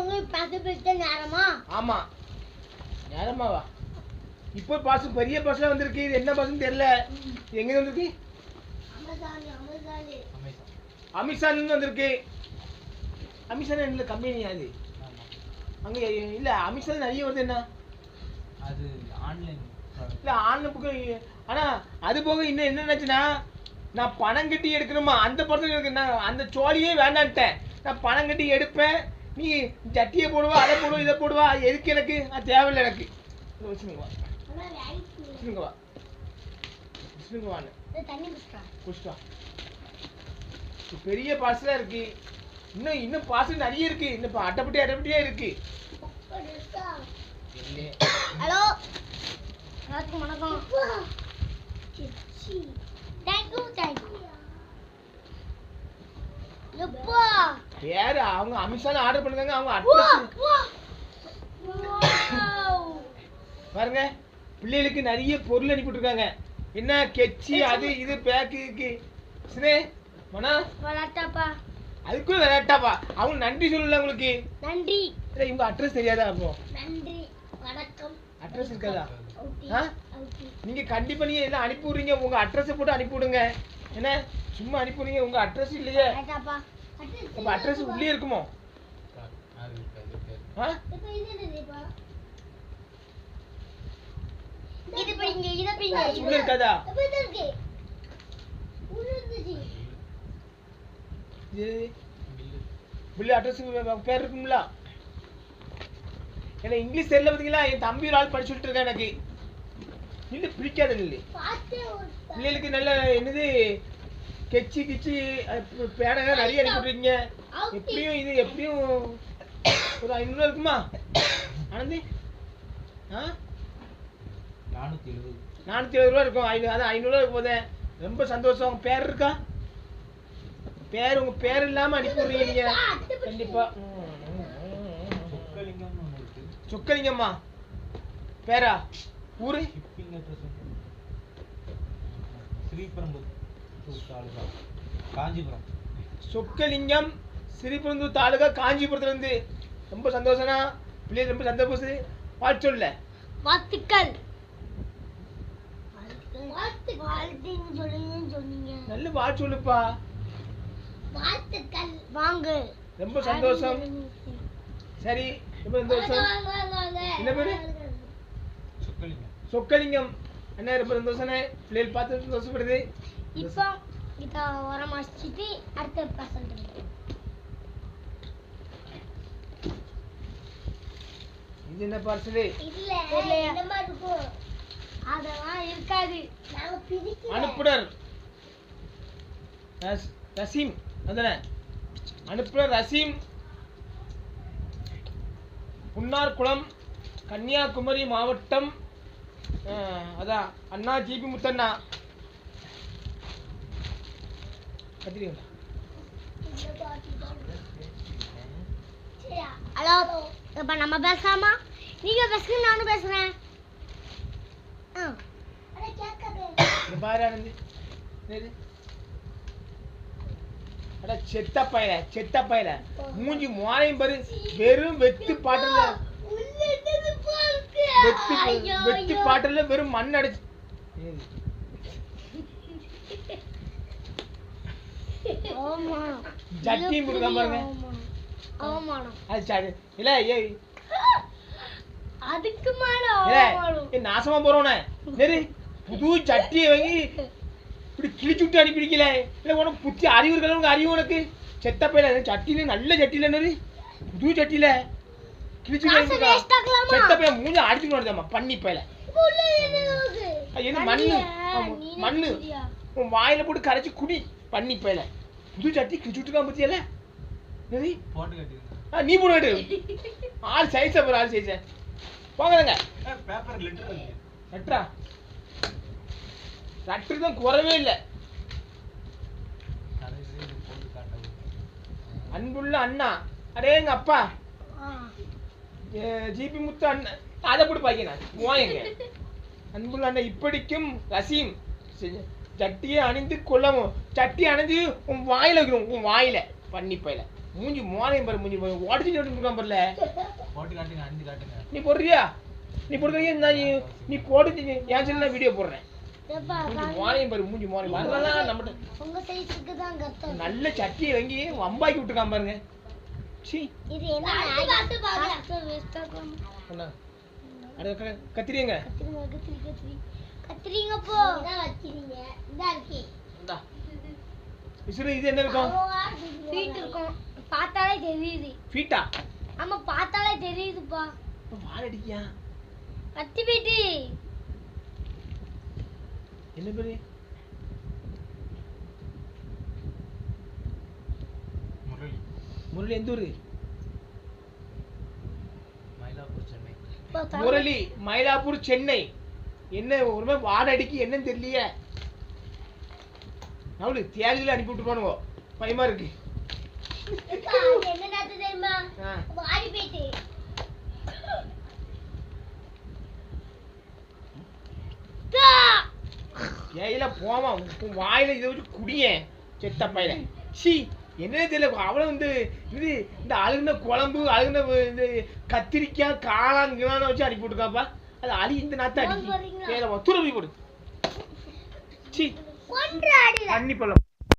உங்க பத்து பிடிச்ச நேரமா? ஆமா. நேரமாவா இப்போ பாசு பெரிய பஸ்ல வந்திருக்கு. இது என்ன பஸ்ன்னு தெரியல. எங்க வந்திருக்கு? அமர்தானி அமர்தானி அமித்ஷான்னு வந்திருக்கு. அமித்ஷா என்ன கம்பெனி அது அங்க இல்ல அமித்ஷா நிறைய வருது என்ன? அது ஆன்லைன் இல்ல ஆன்லைன் புக்கு ஆனா அது போக இன்னும் என்ன நினைச்சுன்னா நான் பணம் கட்டி எடுக்கணுமா? அந்த படத்துல இருக்கு நான் அந்த சோழியே வேண்டான்ட்டேன். நான் பணம் கட்டி எடுப்பேன். நீ சட்டியை போடுவா அதை போடுவா இதை போடுவா எதுக்கு எனக்கு? அது தேவையில்லை எனக்கு. இதை வச்சுருங்க. பெரிய பார்சலா இருக்கு. இன்னும் இன்னும் பார்சல் நிறைய இருக்கு. இன்னும் இப்போ அட்டைப்பட்டி இருக்கு. ஹலோ எல்லாத்துக்கும் வணக்கம். தேங்க்யூ தேங்க்யூ எப்பா? வேற அவங்க அமித்ஷா ஆர்டர் பண்ணுங்க அவங்க அட்ரஸ். பாருங்க பிள்ளைகளுக்கு நிறைய பொருள் அனுப்பிட்டுருக்காங்க என்ன கெச்சி அது இது பேக்கு சினே மனா. வளர்த்தாப்பா. அதுக்கும் விளையாட்டாப்பா அவங்க நன்றி சொல்லல உங்களுக்கு. நன்றி. இல்ல இவங்க அட்ரஸ் தெரியாதா அப்போ? நன்றி வணக்கம். அட்ரஸ் இருக்காதா. நீங்க கண்டிப்பா நீங்க எல்லாம் அனுப்பி விடுறீங்க. உங்க அட்ரஸ் போட்டு அனுப்பி விடுங்க. என்ன? சும்மா அனுப்பி விடுங்க உங்க அட்ரஸ் இல்லையே. அப்ப அட்ரஸ் உள்ளே இருக்குமோ. உள்ள இருக்காதா? பில்லு அட்ரஸ் பேர் இருக்கும்ல? ஏன்னா இங்கிலீஷ் தெரியல பார்த்தீங்களா என் தம்பி ஒரு ஆள் படிச்சுட்டு இருக்கேன் எனக்கு. இல்லை பிடிக்காது இல்லை. பிள்ளைகளுக்கு நல்ல என்னது? கெச்சி கிச்சி பேடங்க நிறைய அனுப்பிட்டுருக்கீங்க எப்படியும் இது எப்படியும் ஒரு ஐநூறுரூவா இருக்குமா? ஆனந்தி? ஆ? நானூற்றி எழுபது. நானூற்றி எழுபது ரூபா இருக்கும். ஐநூறு அதான் ஐநூறுரூவா இருக்கும் போதே. ரொம்ப சந்தோஷம். உங்க பேர் இருக்கா? பேர் உங்க பேர் இல்லாம அனுப்பி விடுறீங்க. நீங்க கண்டிப்பா இருக்கு. சொக்கலிங்கம்மா. பேரா? ஊரு? ஸ்ரீபெரும்புத்தூர் தாலுகா. காஞ்சிபுரம். சொக்கலிங்கம் ஸ்ரீபெருந்தூர் தாலுகா காஞ்சிபுரத்துல இருந்து ரொம்ப சந்தோஷம்னா பிள்ளைகள் ரொம்ப சந்தோஷம் வாழ்த்து சொல்ல. வாழ்த்துக்கள். நல்ல வாழ்த்து சொல்லுப்பா. வாழ்த்துக்கள். வாங்க. ரொம்ப சந்தோஷம். சரி ரொம்ப சந்தோஷம். என்ன பேரு? சொக்கலிங்கம். சொக்கலிங்கம். என்ன ரொம்ப சந்தோஷம் பிள்ளைகள் பார்த்து சந்தோஷப்படுது. இப்போ இதை உரம் வச்சுட்டு அடுத்த இது என்ன பார்சலு இல்ல இந்த மாதிரி இருக்கும் அதெல்லாம் இருக்காது. நாங்க பிரிக்கல. அனுப்புனர் ரசீம் அதானே? அனுப்புனர் ரசீம். புன்னார்குளம் கன்னியாகுமரி மாவட்டம் அதான் அண்ணா ஜிபி முத்தண்ணா. ஹலோ இப்ப நம்ம பேசலாமா? நீங்க பேசுங்க நானும் பேசுறேன். செத்த பயல செத்த பயல. மூஞ்சி மோரையும் பாரு வெறும் வெத்து பாட்டுல வெத்து வெத்து பாட்டுல வெறும் மண் அடிச்சு ஏய், அவமானம். ஜட்டியும் கொடுக்காம பாருங்க. அவமானம். அவமானம் அது சரி. இல்ல ஏய் அதுக்கு மேல இல்ல அவமானம் ஏய், நாசமா போறவனே சரி புது சட்டியை வாங்கி இப்படி கிழிச்சு விட்டு அனுப்பிடிக்கல இல்ல உனக்கு புத்தி அறிவு இருக்கல உனக்கு அறிவு உனக்கு? செத்த பையில சட்டியில நல்ல சட்டியில என்னது? புது சட்டியில கிழிச்சு? செத்த பையன் மூஞ்சி அடிச்சு வருதாம்மா பண்ணி பையில. என்ன மண்ணு. மண்ணு? உன் வாயில போட்டு கரைச்சு குடி பண்ணி பையில. புது சட்டி கிழிச்சு விட்டுருக்கான் பத்தியல? என்னது? போட்டு ஆ, நீ போடு ஆள் சைஸ் அப்புறம் ஆள் சைஸ் போங்கங்க பேப்பர் லெட்டர் இருக்கு. லெட்டரா? லெட்டர் தான் குறவே இல்லை. போட்டு அன்புள்ள அண்ணா. அடே எங்க அப்பா. ஜிபி முத்து அண்ணன் அதை போட்டு பாய்க்கிறேன் போயங்க அன்புள்ள அண்ணன் இப்படிக்கும் ரசீம் சட்டியை அணிந்து கொள்ளவும் சட்டி அணிந்து உன் வாயில வைக்கணும் உன் வாயில. பண்ணி பையில. மூஞ்சி மோனையும் பாரு மூஞ்சி உடச்சி இருக்கான் பாருல. நீ போடுறியா? நீ போடுறியா? நான் நீ நீ போட்டு என் செல்ல வீடியோ போடுறேன். மோனையும் பாரு மூஞ்சி மோனையும் வரலாம் நம்மகிட்ட உங்க சைஸுக்கு தான் கத்தம் நல்ல சட்டியை வாங்கி வம்பாக்கி விட்டுருக்கான் பாருங்க. சீ இது என்ன காசு வேஸ்டா என்ன அட க- கத்திரிங்க கத்திரிங்க கத்திரி கத்திரி. கத்திரிங்க போ. இதான் வச்சிரீங்க இதா இருக்கே. இந்தா. விசிறு இது என்ன இருக்கும்? ஃபீட் இருக்கும். பார்த்தாலே தெரியுது. ஃபீட்டா ஆமா பார்த்தாலே தெரியுதுப்பா. வாழடிக்கியா கத்தி ஃபீட்டு என்ன பேரு? முரளி. முரளி எந்த ஊரு? மயிலாப்பூர் சென்னை. முரளி மயிலாப்பூர் சென்னை. என்ன ஒருமே வாடடிக்கு அடிக்கி என்னன்னு தெரியலையே. அவளுக்கு தேதியில அனுப்பி விட்டுருப்பானுவோ பயமா இருக்கு. ஏயில போமா உன் வாயில இதை வச்சு குடியேன் செத்த பையில சி என்னன்னு தெரியல அவளை வந்து இது இந்த அழுகுன குழம்பு அழுகுன இந்த கத்திரிக்காய் காளான் கிளான வச்சு அனுப்பி விட்டுருக்காப்பா. அது அழி இந்த நாத்த போன் போடுறீங்களா? அடிக்கும் துறவி போடு. சி. கொன்றாடி பண்ணி பழம்.